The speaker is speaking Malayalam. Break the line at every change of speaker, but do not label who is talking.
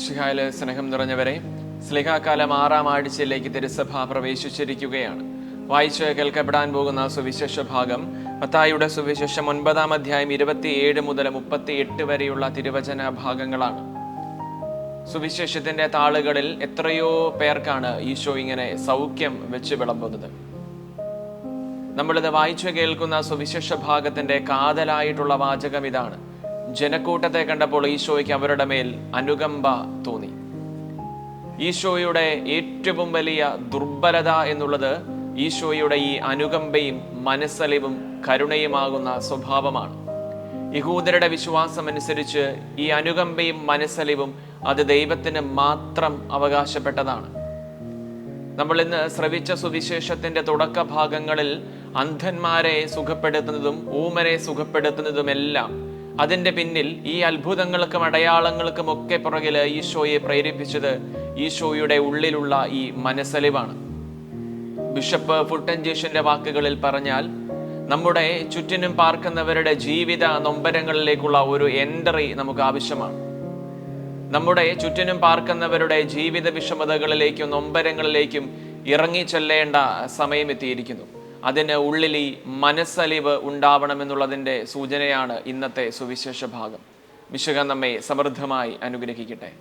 ഷിഹായിലെ സ്നേഹം നിറഞ്ഞവരെ സ്ലിഹാകാലം ആറാം ആഴ്ചയിലേക്ക് തിരുസഭ പ്രവേശിച്ചിരിക്കുകയാണ്. വായിച്ച് കേൾക്കപ്പെടാൻ പോകുന്ന സുവിശേഷ ഭാഗം മത്തായിയുടെ സുവിശേഷം ഒൻപതാം അധ്യായം ഇരുപത്തിയേഴ് മുതൽ മുപ്പത്തിയെട്ട് വരെയുള്ള തിരുവചന ഭാഗങ്ങളാണ്. സുവിശേഷത്തിന്റെ താളുകളിൽ എത്രയോ പേർക്കാണ് ഈശോ ഇങ്ങനെ സൗഖ്യം വെച്ച് വിളമ്പുന്നത്. നമ്മളിത് വായിച്ചു കേൾക്കുന്ന സുവിശേഷ ഭാഗത്തിന്റെ കാതലായിട്ടുള്ള വാചകം ഇതാണ്. ജനക്കൂട്ടത്തെ കണ്ടപ്പോൾ ഈശോയ്ക്ക് അവരുടെ മേൽ അനുകമ്പ തോന്നി. ഈശോയുടെ ഏറ്റവും വലിയ ദുർബലത എന്നുള്ളത് ഈശോയുടെ ഈ അനുകമ്പയും മനസ്സലിവും കരുണയുമാകുന്ന സ്വഭാവമാണ്. യഹൂദരുടെ വിശ്വാസം അനുസരിച്ച് ഈ അനുകമ്പയും മനസ്സലിവും അത് ദൈവത്തിന് മാത്രം അവകാശപ്പെട്ടതാണ്. നമ്മൾ ഇന്ന് ശ്രവിച്ച സുവിശേഷത്തിന്റെ തുടക്ക ഭാഗങ്ങളിൽ അന്ധന്മാരെ സുഖപ്പെടുത്തുന്നതും ഊമരെ സുഖപ്പെടുത്തുന്നതുമെല്ലാം അതിന്റെ പിന്നിൽ ഈ അത്ഭുതങ്ങൾക്കും അടയാളങ്ങൾക്കും ഒക്കെ പുറകിൽ ഈശോയെ പ്രേരിപ്പിച്ചത് ഈശോയുടെ ഉള്ളിലുള്ള ഈ മനസ്സലിവാണ്. ബിഷപ്പ് ഫുട്ടൻജേഷന്റെ വാക്കുകളിൽ പറഞ്ഞാൽ നമ്മുടെ ചുറ്റിനും പാർക്കുന്നവരുടെ ജീവിത നൊമ്പരങ്ങളിലേക്കുള്ള ഒരു എൻട്രി നമുക്ക് ആവശ്യമാണ്. നമ്മുടെ ചുറ്റിനും പാർക്കുന്നവരുടെ ജീവിത വിഷമതകളിലേക്കും നൊമ്പരങ്ങളിലേക്കും ഇറങ്ങി ചെല്ലേണ്ട സമയം എത്തിയിരിക്കുന്നു. അതിന് ഉള്ളിൽ ഈ മനസ്സലിവ് ഉണ്ടാവണമെന്നുള്ളതിന്റെ സൂചനയാണ് ഇന്നത്തെ സുവിശേഷ ഭാഗം. വിശുഖ നമ്മെ സമൃദ്ധമായി അനുഗ്രഹിക്കട്ടെ.